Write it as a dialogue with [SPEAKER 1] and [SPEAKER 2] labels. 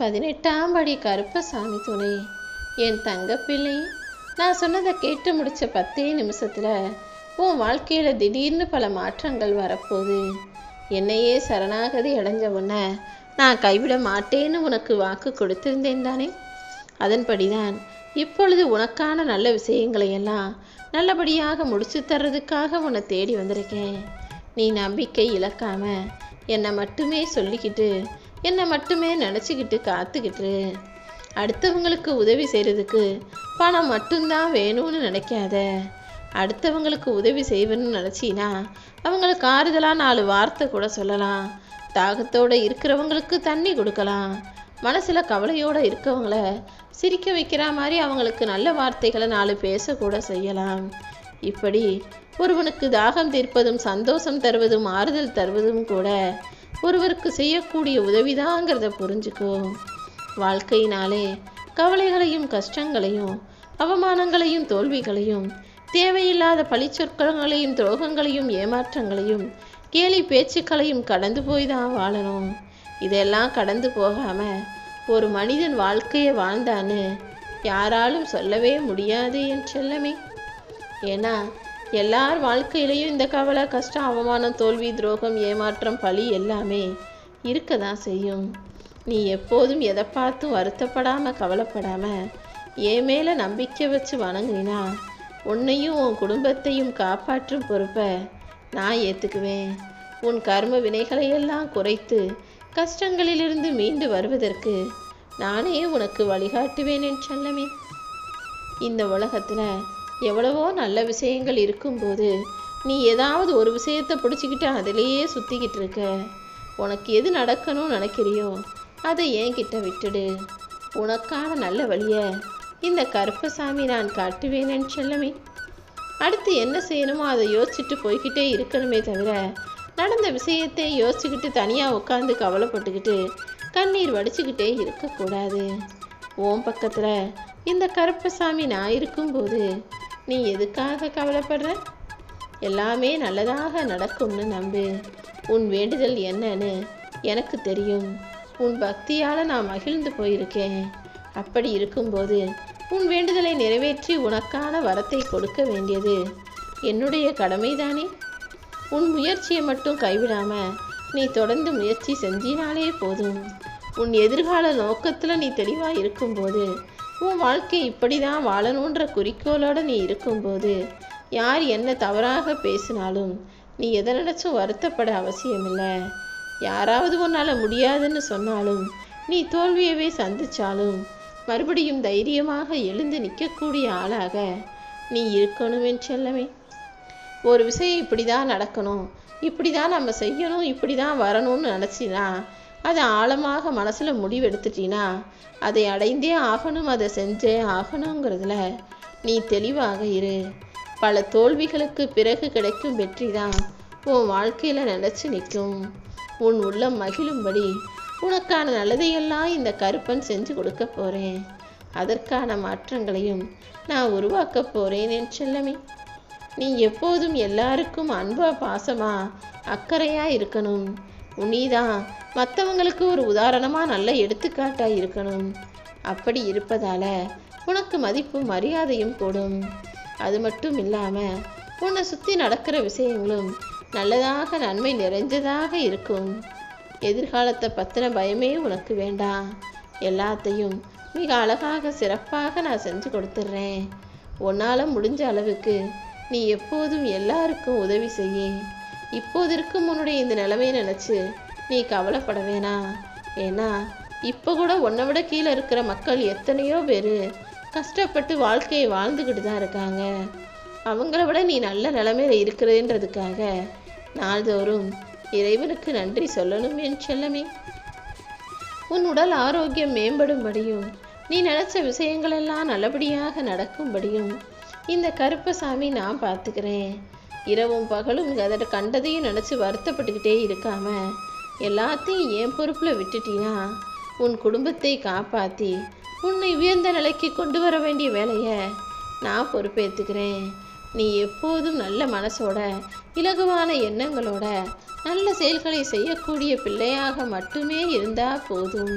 [SPEAKER 1] பதினெட்டாம் படி கருப்பசாமி துணை. என் தங்கப்பிள்ளை நான் சொன்னதை கேட்டு முடிச்ச பத்தே நிமிஷத்தில் உன் வாழ்க்கையில் திடீர்னு பல மாற்றங்கள் வரப்போகுது. என்னையே சரணாகதி அடைஞ்ச உன்னை நான் கைவிட மாட்டேன்னு உனக்கு வாக்கு கொடுத்திருந்தேன் தானே? அதன்படிதான் இப்பொழுது உனக்கான நல்ல விஷயங்களை எல்லாம் நல்லபடியாக முடிச்சு தர்றதுக்காக உன்னை தேடி வந்திருக்கேன். நீ நம்பிக்கை இழக்காம என்னை மட்டுமே சொல்லிக்கிட்டு என்னை மட்டுமே நினச்சிக்கிட்டு காத்துக்கிட்டு அடுத்தவங்களுக்கு உதவி செய்கிறதுக்கு பணம் மட்டும்தான் வேணும்னு நினைக்காத. அடுத்தவங்களுக்கு உதவி செய்வேன்னு நினச்சினா அவங்களுக்கு ஆறுதலாக நாலு வார்த்தை கூட சொல்லலாம். தாகத்தோடு இருக்கிறவங்களுக்கு தண்ணி கொடுக்கலாம். மனசில் கவலையோடு இருக்கவங்கள சிரிக்க வைக்கிற மாதிரி அவங்களுக்கு நல்ல வார்த்தைகளை நாலு பேசக்கூட செய்யலாம். இப்படி ஒருவனுக்கு தாகம் தீர்ப்பதும் சந்தோஷம் தருவதும் ஆறுதல் தருவதும் கூட ஒருவருக்கு செய்யக்கூடிய உதவிதாங்கிறத புரிஞ்சுக்கோ. வாழ்க்கையினாலே கவலைகளையும் கஷ்டங்களையும் அவமானங்களையும் தோல்விகளையும் தேவையில்லாத பழிச்சொற்களையும் துரோகங்களையும் ஏமாற்றங்களையும் கேலி பேச்சுக்களையும் கடந்து போய் தான் வாழணும். இதெல்லாம் கடந்து போகாமல் ஒரு மனிதன் வாழ்க்கையை வாழ்ந்தான்னு யாராலும் சொல்லவே முடியாது என் செல்லமே. ஏன்னா எல்லார் வாழ்க்கையிலையும் இந்த கவலை கஷ்டம் அவமானம் தோல்வி துரோகம் ஏமாற்றம் பழி எல்லாமே இருக்க தான் செய்யும். நீ எப்போதும் எதை பார்த்தும் வருத்தப்படாமல் கவலைப்படாமல் என் மேலே நம்பிக்கை வச்சு வணங்கினா உன்னையும் உன் குடும்பத்தையும் காப்பாற்றும் பொறுப்பை நான் ஏற்றுக்குவேன் உன் கர்ம வினைகளையெல்லாம் குறைத்து கஷ்டங்களிலிருந்து மீண்டு வருவதற்கு நானே உனக்கு வழிகாட்டுவேன் என் செல்லமே. இந்த உலகத்தில் எவ்வளவோ நல்ல விஷயங்கள் இருக்கும்போது நீ ஏதாவது ஒரு விஷயத்தை பிடிச்சிக்கிட்டு அதிலேயே சுற்றிக்கிட்டு இருக்க. உனக்கு எது நடக்கணும்னு நினைக்கிறியோ அதை என்கிட்ட விட்டுடு. உனக்கான நல்ல வழியை இந்த கருப்பசாமி நான் காட்டுவேனேன்னு சொல்லமே. அடுத்து என்ன செய்யணுமோ அதை யோசிச்சுட்டு போய்கிட்டே இருக்கணுமே தவிர நடந்த விஷயத்தை யோசிச்சுக்கிட்டு தனியாக உட்காந்து கவலைப்பட்டுக்கிட்டு கண்ணீர் வடிச்சுக்கிட்டே இருக்கக்கூடாது. ஓம் பக்கத்தில் இந்த கருப்பசாமி நான் இருக்கும்போது நீ எதுக்காக கவலைப்படுற? எல்லாமே நல்லதாக நடக்கும்னு நம்பு. உன் வேண்டுதல் என்னன்னு எனக்கு தெரியும். உன் பக்தியால் நான் மகிழ்ந்து போயிருக்கேன். அப்படி இருக்கும்போது உன் வேண்டுதலை நிறைவேற்றி உனக்கான வரத்தை கொடுக்க வேண்டியது என்னுடைய கடமைதானே? உன் முயற்சியை மட்டும் கைவிடாம நீ தொடர்ந்து முயற்சி செஞ்சினாலே போதும். உன் எதிர்கால நோக்கத்தில் நீ தெளிவாக இருக்கும்போது உன் வாழ்க்கை இப்படி தான் வாழணுன்ற குறிக்கோளோடு நீ இருக்கும்போது யார் என்ன தவறாக பேசினாலும் நீ எதை நினச்சும் வருத்தப்பட அவசியமில்லை. யாராவது உன்னால் முடியாதுன்னு சொன்னாலும் நீ தோல்வியவே சந்திச்சாலும் மறுபடியும் தைரியமாக எழுந்து நிற்கக்கூடிய ஆளாக நீ இருக்கணுமே செல்லமே. ஒரு விஷயம் இப்படி தான் நடக்கணும் இப்படி தான் நம்ம செய்யணும் இப்படி தான் வரணும்னு நினச்சினா அதை ஆழமாக மனசில் முடிவெடுத்துட்டீன்னா அதை அடைந்தே ஆகணும் அதை செஞ்சே ஆகணுங்கிறதுல நீ தெளிவாக இரு. பல தோல்விகளுக்கு பிறகு கிடைக்கும் வெற்றி தான் உன் வாழ்க்கையில் நினச்சி நிற்கும். உன் உள்ளம் மகிழும்படி உனக்கான நல்லதையெல்லாம் இந்த கருப்பன் செஞ்சு கொடுக்க போகிறேன் அதற்கான மாற்றங்களையும் நான் உருவாக்க போகிறேன் என் செல்லமே. நீ எப்போதும் எல்லாருக்கும் அன்பா பாசமா அக்கறையா இருக்கணும். நீதான். மற்றவங்களுக்கு ஒரு உதாரணமாக நல்ல எடுத்துக்காட்டாக இருக்கணும். அப்படி இருப்பதால உனக்கு மதிப்பும் மரியாதையும் கூடும். அது மட்டும் இல்லாமல் உன்னை சுற்றி நடக்கிற விஷயங்களும் நல்லதாக நன்மை நிறைஞ்சதாக இருக்கும். எதிர்காலத்தை பற்றின பயமே உனக்கு வேண்டாம். எல்லாத்தையும் மிக அழகாக சிறப்பாக நான் செஞ்சு கொடுத்துட்றேன் உன்னால் முடிஞ்ச அளவுக்கு நீ எப்போதும் எல்லாருக்கும் உதவி செய்ய இப்போது இருக்கும் உன்னுடைய இந்த நிலைமையை நினச்சி நீ கவலைப்பட வேணாம் ஏன்னா இப்போ கூட உன்னை விட கீழே இருக்கிற மக்கள் எத்தனையோ பேர் கஷ்டப்பட்டு வாழ்க்கையை வாழ்ந்துக்கிட்டு தான் இருக்காங்க. அவங்கள விட நீ நல்ல நிலைமையில இருக்கிறதுன்றதுக்காக நாள்தோறும் இறைவனுக்கு நன்றி சொல்லணும் என் செல்லமே. உன் உடல் ஆரோக்கியம் மேம்படும்படியும் நீ நினச்ச விஷயங்களெல்லாம் நல்லபடியாக நடக்கும்படியும் இந்த கருப்பசாமி நான் பார்த்துக்கிறேன். இரவும் பகலும் அதை கண்டதையும் நினச்சி வருத்தப்பட்டுக்கிட்டே இருக்காம எல்லாத்தையும் என் பொறுப்பில் விட்டுட்டீனா உன் குடும்பத்தை காப்பாற்றி உன்னை உயர்ந்த நிலைக்கு கொண்டு வர வேண்டிய வேலையை நான் பொறுப்பேற்றுக்கிறேன் நீ எப்போதும் நல்ல மனசோட இலகுவான எண்ணங்களோட நல்ல செயல்களை செய்யக்கூடிய பிள்ளையாக மட்டுமே இருந்தால் போதும்.